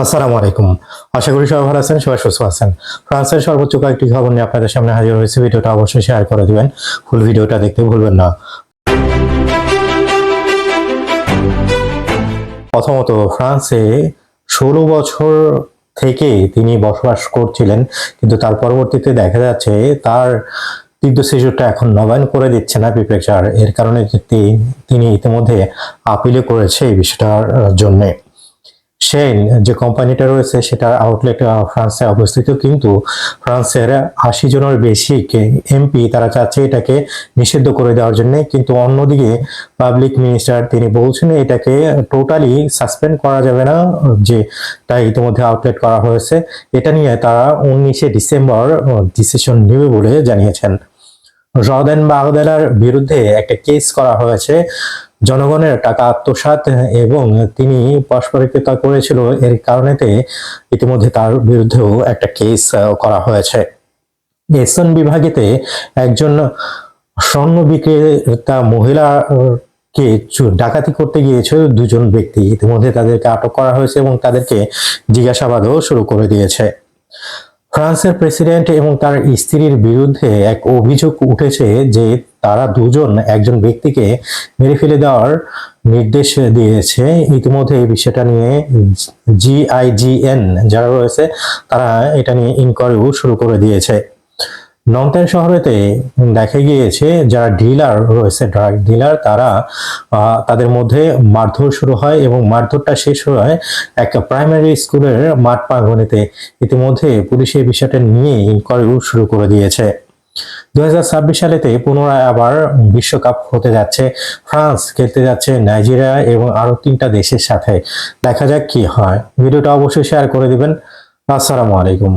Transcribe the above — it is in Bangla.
আসসালামু আলাইকুম। আশা করি সবাই ভালো আছেন, সবাই সুস্থ আছেন। ফ্রান্সের সর্বোচ্চ কয়েকটি খবর নিয়ে আপনাদের সামনে হাজির হয়েছে। ভিডিওটা অবশ্যই শেয়ার করে দিবেন। ফুল ভিডিওটা দেখতে ভুলবেন না। প্রথমত, ফ্রান্সে ষোলো বছর থেকে তিনি বসবাস করছিলেন, কিন্তু তার পরবর্তীতে দেখা যাচ্ছে তার তীব্র শিশুটা এখন নবায়ন করে দিচ্ছে না প্রিপেকচার এর কারণে তিনি ইতিমধ্যে আপিলও করেছে এই বিষয়টার জন্যে। শেন যে কোম্পানিটা রয়েছে সেটার আউটলেট ফ্রান্সে অবস্থিত। কিন্তু ফ্রান্সের আশি জনের বেশি এমপি তারা চাচ্ছে এটাকে নিষিদ্ধ করে দেওয়ার জন্য। কিন্তু অন্যদিকে পাবলিক মিনিস্টার তিনি বলছেন এটাকে টোটালি সাসপেন্ড করা যাবে না, যে তা ইতিমধ্যে আউটলেট করা হয়েছে। এটা নিয়ে তারা উনিশে ডিসেম্বর ডিসিশন নেবে বলে জানিয়েছেন। রদেন বাগদালার বিরুদ্ধে একটা কেস করা হয়েছে। জনগণের টাকা আত্মসাৎ এবং তিনি পরস্পরিকতা করেছিল এর কারণেতে ইতিমধ্যে তার বিরুদ্ধেও একটা কেস করা হয়েছে। এসন বিভাগেতে একজন স্বর্ণ বিক্রেতা মহিলা কে ডাকাতি করতে গিয়েছিল দুজন ব্যক্তি। ইতিমধ্যে তাদেরকে আটক করা হয়েছে এবং তাদেরকে জিজ্ঞাসাবাদও শুরু করে দিয়েছে। ফ্রান্সের প্রেসিডেন্ট এবং তার স্ত্রীর বিরুদ্ধে এক অভিযোগ উঠেছে যে তারা দুজন একজন ব্যক্তিকে মেরে ফেলে দেওয়ার নির্দেশ দিয়েছে। ইতিমধ্যে এই বিষয়টা নিয়ে জিআইজিএন যারা রয়েছে, তারা এটা নিয়ে ইনকোয়ারিও শুরু করে দিয়েছে। নন্তেন শহরেতে দেখা গিয়েছে, যারা ডিলার রয়েছে ড্রাগ ডিলার তারা তাদের মধ্যে মারধর শুরু হয় এবং মারধরটা শেষ হয় এক প্রাইমারি স্কুলের মাঠ প্রাঙ্গনেতে ইতিমধ্যে পুলিশ এই বিষয়টা নিয়ে ইনকোয়ারিও শুরু করে দিয়েছে। দু সালেতে পুনরায় আবার বিশ্বকাপ হতে যাচ্ছে। ফ্রান্স খেলতে যাচ্ছে নাইজেরিয়া এবং আরও তিনটা দেশের সাথে। দেখা যাক কি হয়। ভিডিওটা অবশ্যই শেয়ার করে দিবেন। আসসালামু আলাইকুম।